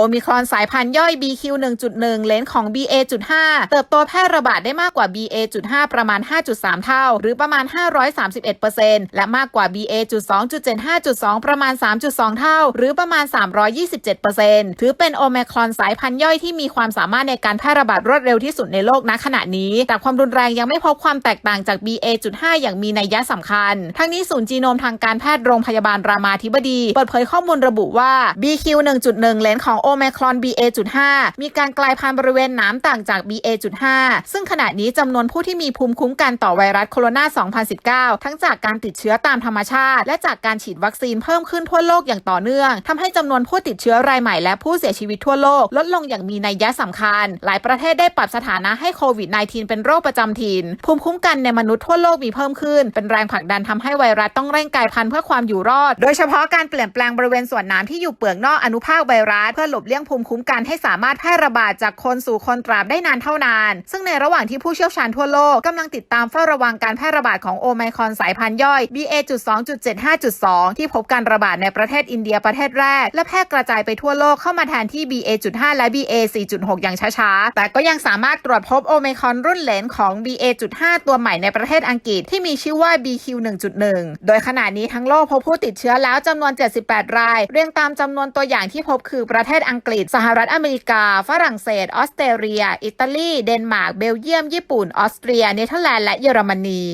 โอมิครอนสายพันธุ์ย่อย BQ1.1 เลนของ BA.5 เติบโตแพร่ระบาดได้มากกว่า BA.5 ประมาณ 5.3 เท่า หรือประมาณ 531%และมากกว่า BA.2.75.2 ประมาณ 3.2 เท่า หรือประมาณ 327%ถือเป็นโอมิครอนสายพันธุ์ย่อยที่มีความสามารถในการแพร่ระบาดรวดเร็วที่สุดในโลกณขณะนี้ แต่ความรุนแรงยังไม่พบความแตกต่างจาก BA.5 อย่างมีนัยยะสำคัญ ทั้งนี้ศูนย์จีโนมทางการแพทย์โรงพยาบาลรามาธิบดี เปิดเผยข้อมูลระบุว่า BQ1.1 เลนของโอมครอน BA.5 มีการกลายพันธุ์บริเวณหนามต่างจาก BA.5 ซึ่งขณะนี้จำนวนผู้ที่มีภูมิคุ้มกันต่อไวรัสโคโรนา 2019 ทั้งจากการติดเชื้อตามธรรมชาติ และจากการฉีดวัคซีนเพิ่มขึ้นทั่วโลกอย่างต่อเนื่องทำให้จำนวนผู้ติดเชื้อรายใหม่และผู้เสียชีวิตทั่วโลก ลดลงอย่างมีนัยยะสำคัญ หลายประเทศได้ปรับสถานะให้โควิด -19 เป็นโรคประจำถิ่นภูมิคุ้มกันในมนุษย์ทั่วโลกมีเพิ่มขึ้น เป็นแรงผลักดันทำให้ไวรัสต้องเร่งกลายพันธุ์เพื่อความอยู่รอด โดยเฉพาะการเปลี่ยนแปลงบริเวณส่วนน้ำที่อยู่เปลือกนอกอนุภาคไวรัสเพื่อหลบเลี่ยงภูมิคุ้มกันให้สามารถแพร่ระบาดจากคนสู่คนตราบได้นานเท่านาน ซึ่งในระหว่างที่ผู้เชี่ยวชาญทั่วโลกกำลังติดตามเฝ้าระวังการแพร่ระบาดของโอไมครอนสายพันธุ์ย่อย BA.2.75.2 ที่พบการระบาดในประเทศอินเดียประเทศแรก และแพร่กระจายไปทั่วโลกเข้ามาแทนที่ BA.5 และ BA.4.6 อย่างช้าๆ แต่ก็ยังสามารถตรวจพบโอไมครอนรุ่นเลนของ BA.5 ตัวใหม่ในประเทศอังกฤษที่มีชื่อว่า BQ1.1 โดยขณะนี้ทั้งโลกพบผู้ติดเชื้อแล้วจำนวน 78 ราย เรียงตามจำนวนตัวอย่างที่พบคือประเทศศอังกฤษ สหรัฐอเมริกา ฝรั่งเศส ออสเตรเลีย อิตาลี เดนมาร์ก เบลเยียม ญี่ปุ่น ออสเตรีย เนเธอร์แลนด์ และเยอรมนี